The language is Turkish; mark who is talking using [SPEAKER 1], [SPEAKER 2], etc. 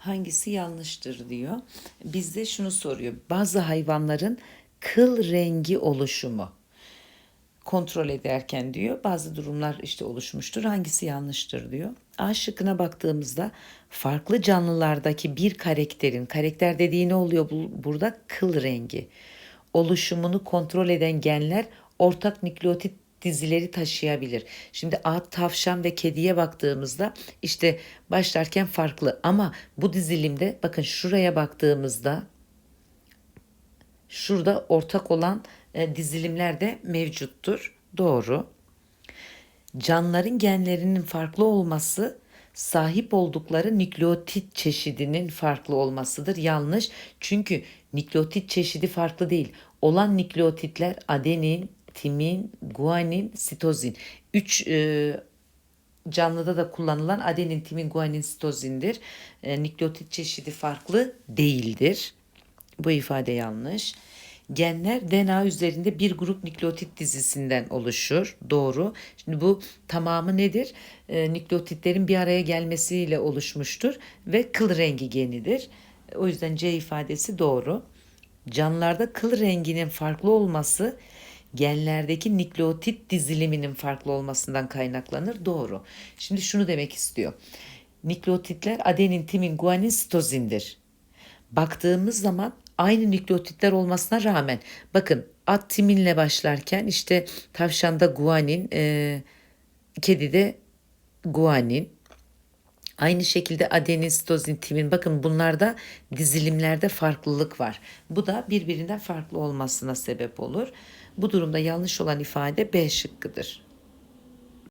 [SPEAKER 1] Hangisi yanlıştır diyor. Bizde şunu soruyor. Bazı hayvanların kıl rengi oluşumu kontrol ederken diyor bazı durumlar işte oluşmuştur. Hangisi yanlıştır diyor. A şıkkına baktığımızda farklı canlılardaki bir karakterin karakter dediği ne oluyor bu, burada? Kıl rengi. Oluşumunu kontrol eden genler ortak nükleotit dizileri taşıyabilir. Şimdi at, tavşan ve kediye baktığımızda işte başlarken farklı ama bu dizilimde bakın şuraya baktığımızda şurada ortak olan e, dizilimler de mevcuttur. Doğru. Canlıların genlerinin farklı olması sahip oldukları nükleotit çeşidinin farklı olmasıdır. Yanlış. Çünkü nükleotit çeşidi farklı değil. Olan nükleotitler adenin, timin, guanin, sitozin. Üç e, canlıda da kullanılan adenin, timin, guanin, sitozindir. E, nükleotit çeşidi farklı değildir. Bu ifade yanlış. Genler DNA üzerinde bir grup nükleotit dizisinden oluşur. Doğru. Şimdi bu tamamı nedir? E, nükleotitlerin bir araya gelmesiyle oluşmuştur ve kıl rengi genidir. O yüzden C ifadesi doğru. Canlılarda kıl renginin farklı olması genlerdeki nükleotit diziliminin farklı olmasından kaynaklanır. Doğru. Şimdi şunu demek istiyor. Nükleotitler adenin, timin, guanin, sitozindir baktığımız zaman aynı nükleotitler olmasına rağmen bakın at timinle başlarken işte tavşanda guanin, e, kedide guanin, Aynı şekilde adenin, sitozin, timin bakın bunlarda dizilimlerde farklılık var. Bu da birbirinden farklı olmasına sebep olur. Bu durumda yanlış olan ifade B şıkkıdır.